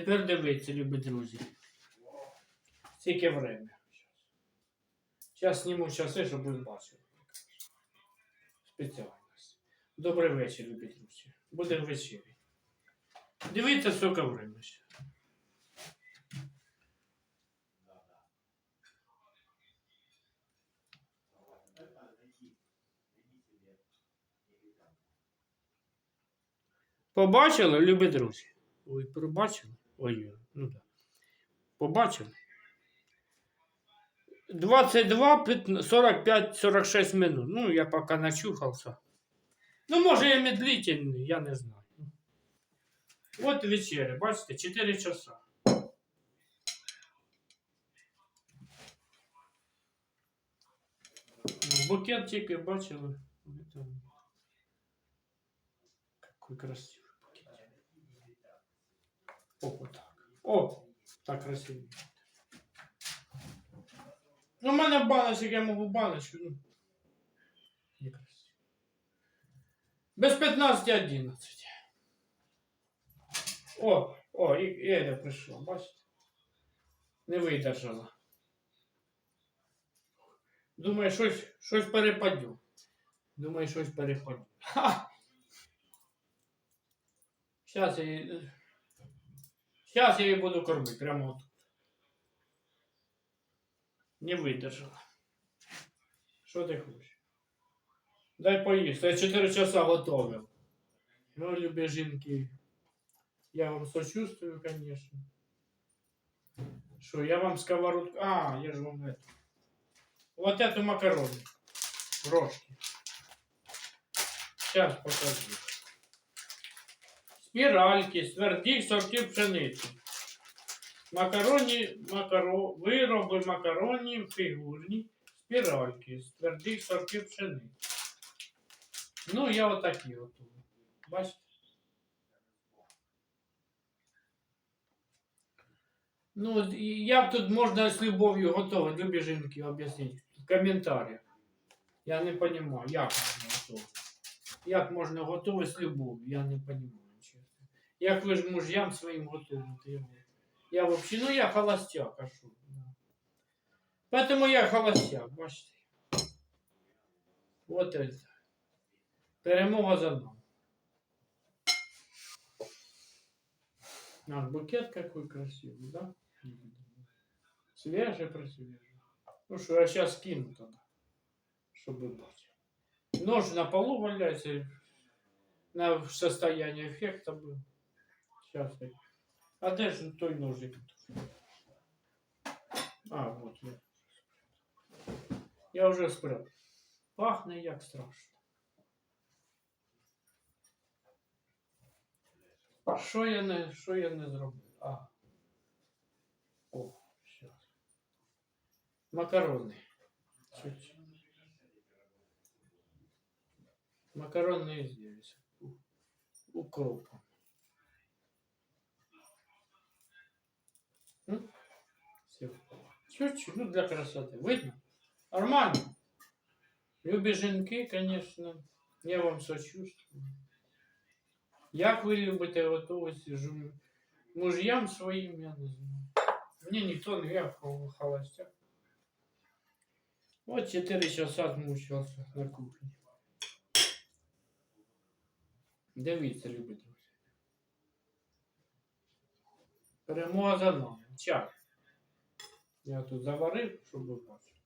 тепер дивіться, любі друзі. Скільки время. Зараз зніму часи, щоб ви бачили. Спеціальність. Добрий вечір, любі друзі. Буде вечері. Дивіться, скільки время. Побачили, любі друзі? Ой, пробачили? Ой, ну так. Побачили? 22, 15, 45, 46 минут. Ну, я пока начухался. Ну, може, я медлительний, я не знаю. От вечеря, бачите, 4 часа. Букет тільки бачили. Какой красивый букет. О, так. О, так красиво. Ну, в мене баночок, я можу баночку. Ну. Красиво. Без 15-11. О, о, і, Еля прийшла, бачите? Не видержала. Думаю, щось, щось перепадю. Думаю, щось перепадю. Ха! Зараз я. Зараз я її буду кормити прямо от. Не видержала. Що ти хочеш? Дай поїсти. Я 4 часа готовив. Ну, любі жінки. Я вам сочувствую, конечно. Что, я вам сковородку... А, я же вам это... Вот эту макароны. Рожки. Сейчас покажу. Спіральки, свердих сортів пшениці. Макароні, макаро... вироби макаронів фігурні, спіральки, з твердих сортів пшениці. Ну, я отакі готую. Бачите? Ну, як тут можна з любов'ю готувати, любі жінки, об'ясніть в коментарях. Я не розумію, як можна готувати. Як можна готувати з любов'ю, я не розумію. Як ви ж мужьям своїм готуєте? Я, я взагалі, ну я холостяк, а що? Да. Поэтому я холостяк, бачите. Вот это. Перемога за нами. Наш букет какой красивый, да? Свежий, просвежий. Ну что, я сейчас кину тогда, чтобы быть. Нож на полу валяется, на в состоянии эффекта был. Сейчас. А де ж той ножик? А, вот я. Я уже спрятал. Пахне як страшно. А що я не, що я не зробив? А. О, сейчас. Макарони. Чуть. С у- Укропом. Чуть-чуть, ну для красоты. Видно? Нормально. Любі жінки, конечно, я вам сочувствую. Як ви любите готувати жу- мужьям своїм, я не знаю. Мені ніхто не я хо- холостяк. Вот 4 часа отмучивался на кухні. Дивіться, любі Перемога за нами. Чай. Я тут заварив, щоб ви бачили.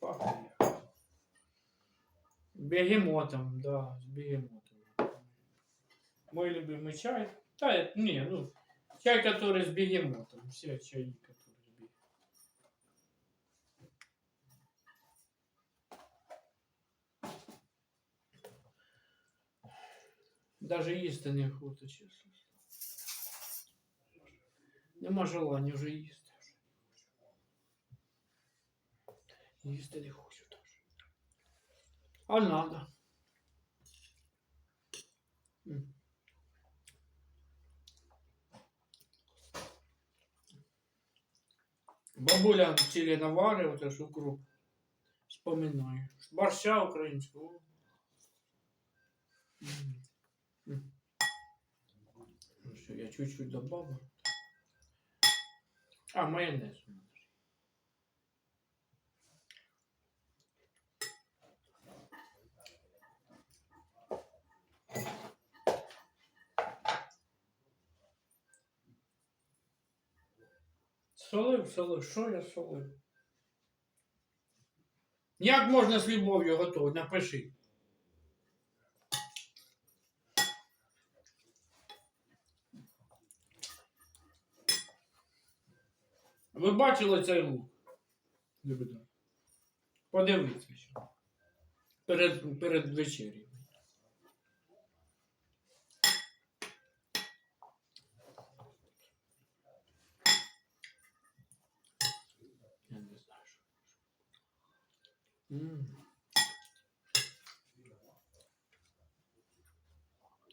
Пахне. Бегемотом, да, с бегемотом. Мой любимый чай. Это, не, ну, чай, который с бегемотом. Все чаи, которые с бегемотом. Даже їсти не охота, чесно. Нема желання вже їсти. Їсти не хочу теж. А надо. Бабуля вчили наварювати ж укроп. Вспоминаю. Борща українського. Все, я чуть-чуть добавлю. А, майонез. у ж. Солив, солив, що я солив? Як можна з любов'ю готувати? Напиши. Ви бачили цей лук? Подивіться ще. Перед, перед вечерю. Я не знаю, що. М.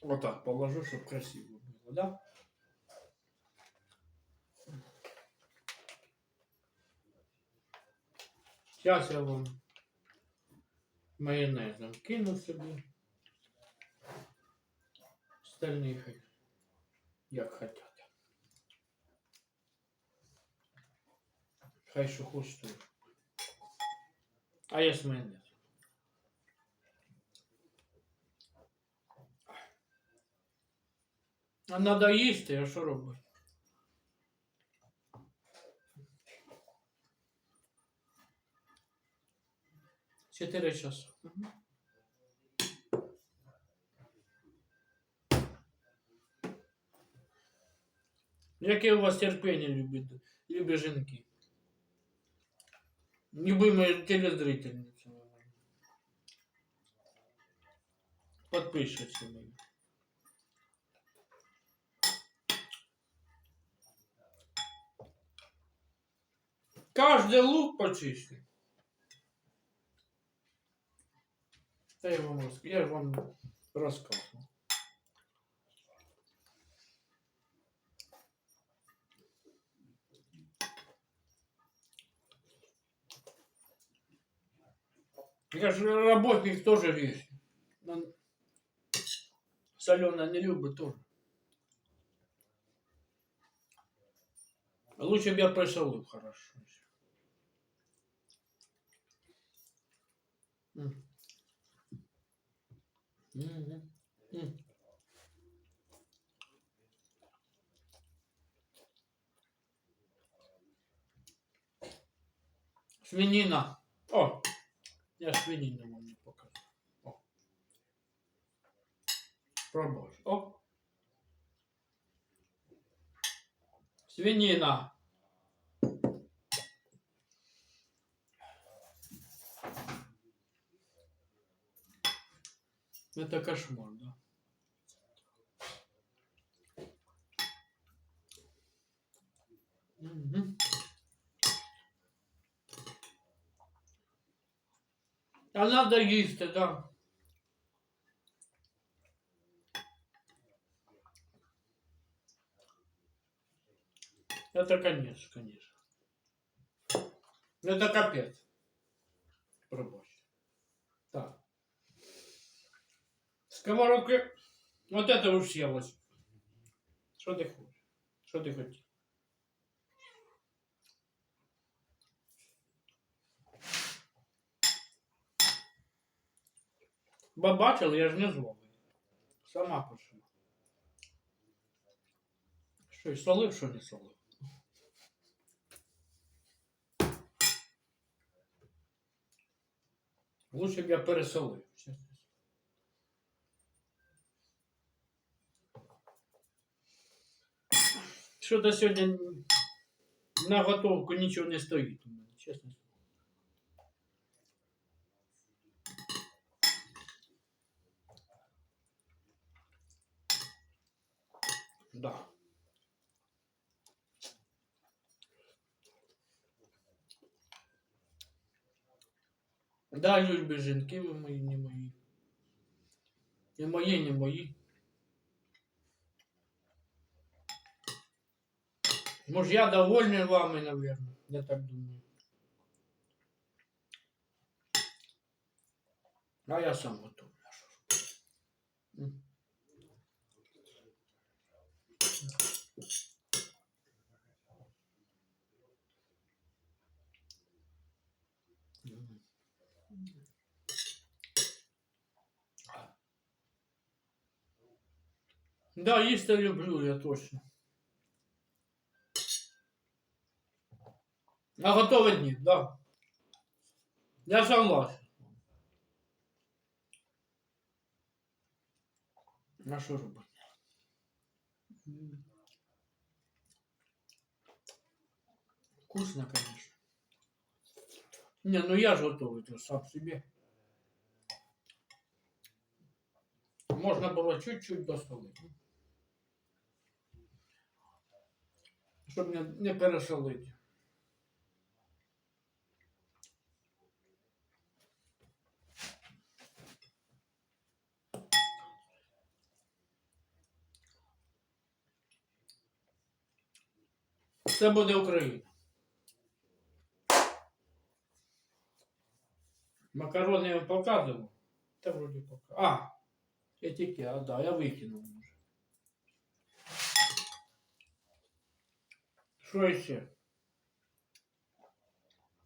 Отак положу, щоб красиво було, да? Зараз я вам майонезом кину собі. Остальні хай як хотять. Хай що хочуть. А я з майонезом. А надо їсти, а що робити? Чотири часи. Мгм. Яке у вас терпіння любить, любі жінки? Любимые телезрительницы. Подписчицы мои. Каждый лук почисти. Я вам, рас- я вам рассказывал. Я же работник тоже есть. Соленая не любит тоже. Лучше бы я присолил хорошо. М. М. Свинина. О, я свинину вам не покажу. О. Пробуй. О. Свинина. Это кошмар, да? Мгм. А надо їсти, да. Это конец, конечно. Это капец. Пробачь. Сковородки. Вот это уж съелось. Что ты хочешь? Что ты хочешь? Ба бачила, я ж не зловий. Сама пошла. Що, і солив, що не солив? Лучше б я пересолив. Чесно. Що-то сьогодні на готовку нічого не стоїть у мене, чесно. Да. Да, любі жінки ви мої, не мої. Не мої, не мої. Мужья довольны вами, наверное, я так думаю. А я сам готовлю. Да, есть я люблю я точно. А готовить ні, да. Я согласен. А що робити? Вкусно, конечно. Не, ну я же готовый, то сам себе. Можно было чуть-чуть досолить. Щоб не, не пересолити. Це буде Україна. Макарони я вам показував. Та вроді показував. А, тільки, а да, я викинув може. Що ще?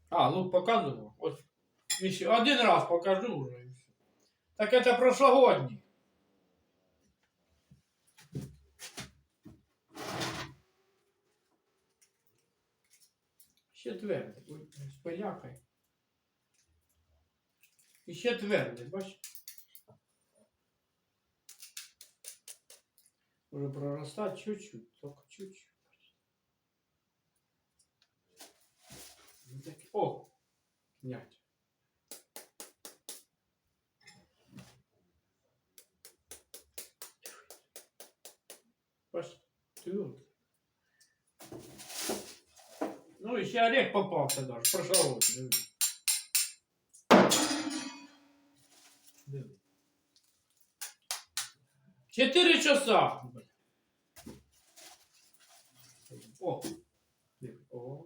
А, лук показував. Ось. Один раз покажу вже. Так это прошлогодній. Ще твердий. Ой, з полякою. І ще твердий, бач? Може проростати чуть-чуть, тільки чуть-чуть. Ну, О! М'ять. Бач, твердий. Ну, і ще Олег попався даже, прошел. Диви. Четыре часа. О. Диви. О.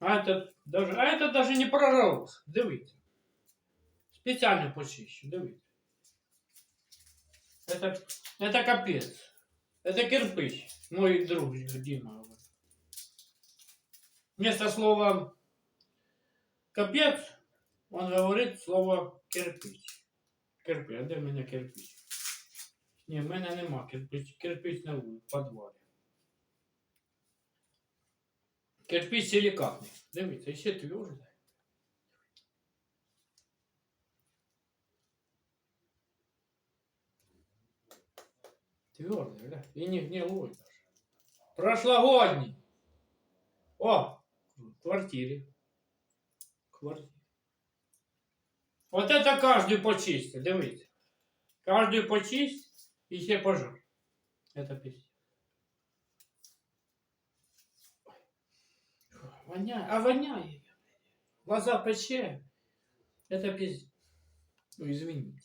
А это даже, а это даже не прорвалось. Дивіться. Спеціально почищу, дивіться. Это, это капец. Это кирпич. Мой друг Дима. говорит. Вместо слова капец он говорит слово кирпич. Кирпич. А де в мене кирпич? Ні, в мене нема кирпич. Кирпич на вулиці, в подвалі. Кирпич силикатний. Дивіться, ще твердий. Твердый, да? И не гнилой даже. Прошлогодний. О, квартире. Квартире. Вот это каждый почистит, дивіться. Каждый почисть и все пожар. Это пиздец. Воняет, а воняет. Глаза пече. Это пиздец. Ну, извините.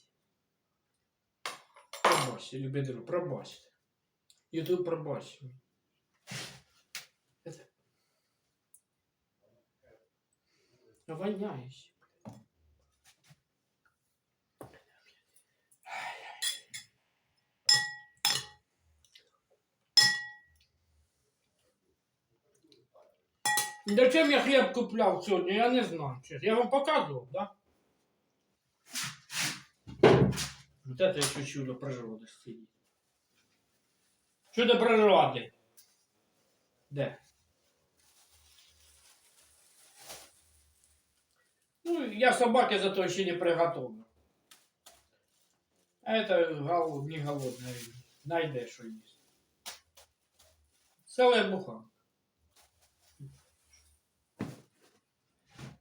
Пробачте, друзі, пробачте. Ютуб пробачте. Это... Воняє ще. Зачем я хліб купляв сьогодні? Я не знаю. Я вам показував, да? Вот это еще чудо природы стоит. Чудо природы. Де? Ну, я собаке зато еще не приготовлю. А это гол... не голодный. Найде, что есть. Целая буханка.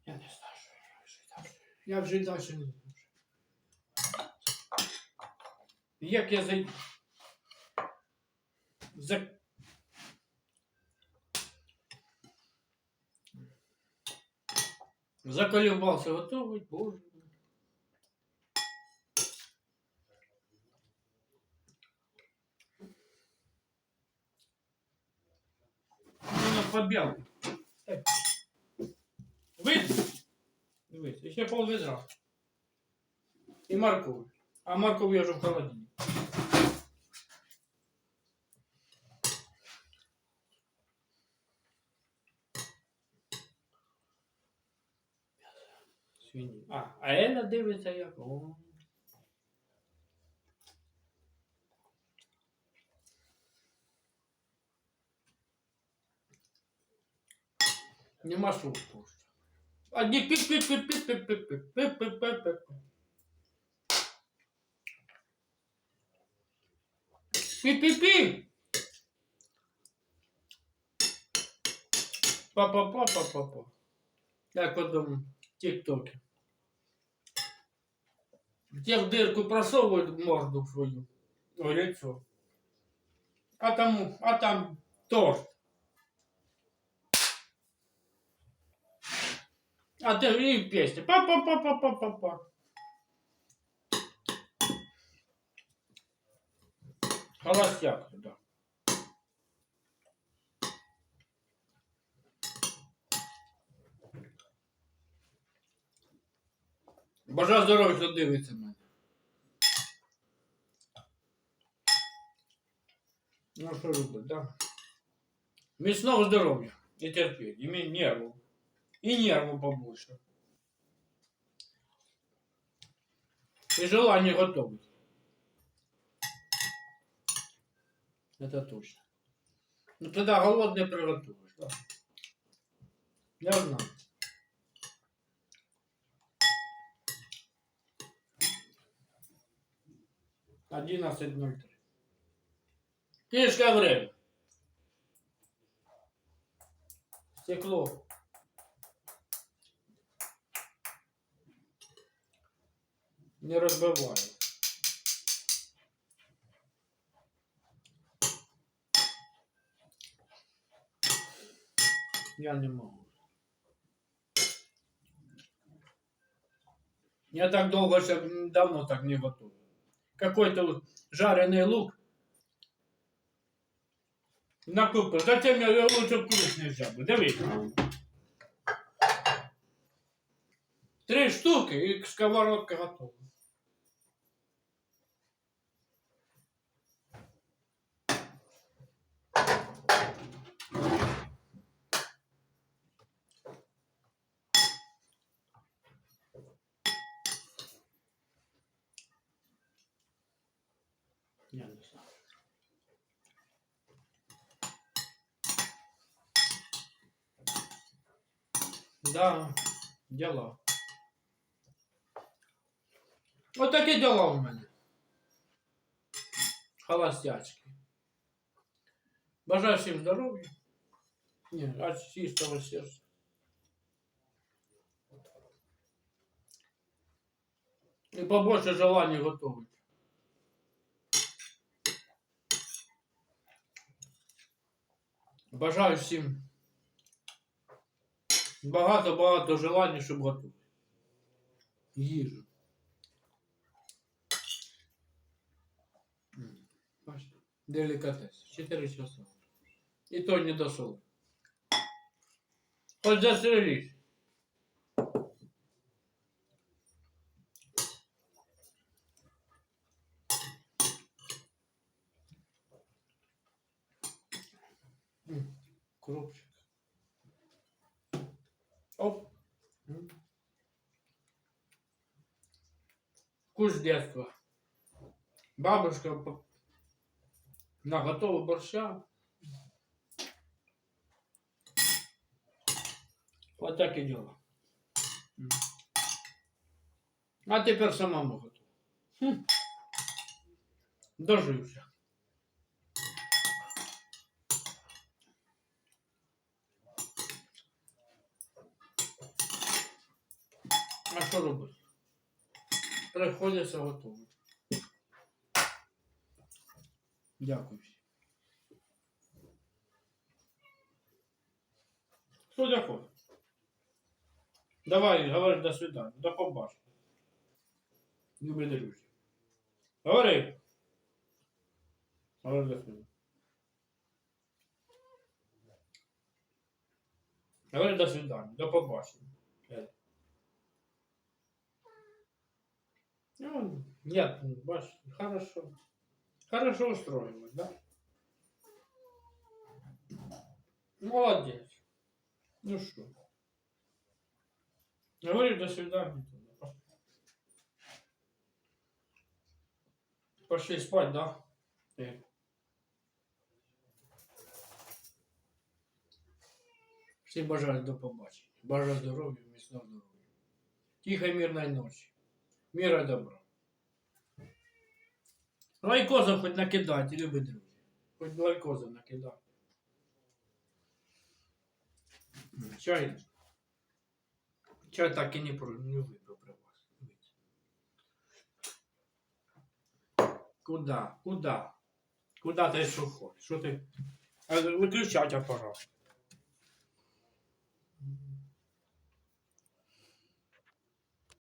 Я не знаю, що я вже далі. Я вже далі не можу. Як я зайду? За... Заколебался готовить, боже. мой. Ну, побел. Видно? Дивись, ще пол ведра. І морковь а морковь я вже в холодильник. А, а Еля дивиться як. О. Нема шум пушта. Одні піп піп піп піп піп піп піп піп піп піп пип пип пип пип Папа, папа, папа. Як в одному тік-токі. Те в дырку просовывают морду свою. О, лицо. А там, а там торт. А ты и песня. Па-па-па-па-па-па-па. Холостяк, да. Бажаю здоров'я, хто дивиться мене. Ну, що робити, да? Міцного здоров'я і терпіння, і мені нерву. І нерву побольше. И желание готовить. Это точно. Ну тогда голодный приготовишь, да. Я знаю. Одиннадцать ноль три. Книжка время. Стекло. Не розбиваю. Я не могу. Я так долго, давно так не готовил. Какой-то жареный лук. Накупив. Зачем я лучше курить не взяв? би? Дивись. Три штуки і сковородка готова. Да, дела. Вот такие дела у меня. Холостячки. Бажаю всем здоровья, не от чистого сердца и побольше желаний готовить. Бажаю всім багато-багато желання, щоб готувати. Їжу. Бачите, делікатес. 4 часа. І то не до соло. Хоч застрелись. Вкус детства. Бабушка по- наготовила борща. Вот так и дело. А тепер самому готова. Дожився. А що робити? Приходиться готовити. Дякую. Хто дякую? Давай, говори до свидання. До побачення. Любі друзі. Говори. Говори до свидання. Говори до свидання. До побачення. Ну, нет, бачите, хорошо. Хорошо устроилось, да? Молодец. Ну что? Говорю, до свидания. Пошли спать, да? Ты. Всім бажаю до побачення. Бажаю здоров'я, міцного здоров'я. Тихої мирної ночі. Міра добра. Лайкозом хоч накидайте, любі друзі. Хоч лайкозом накидайте. Чай. Чай так і не, про, не випив при вас. Куда? Куда? Куда ти що хочеш? Що ти? А, Виключать апарат.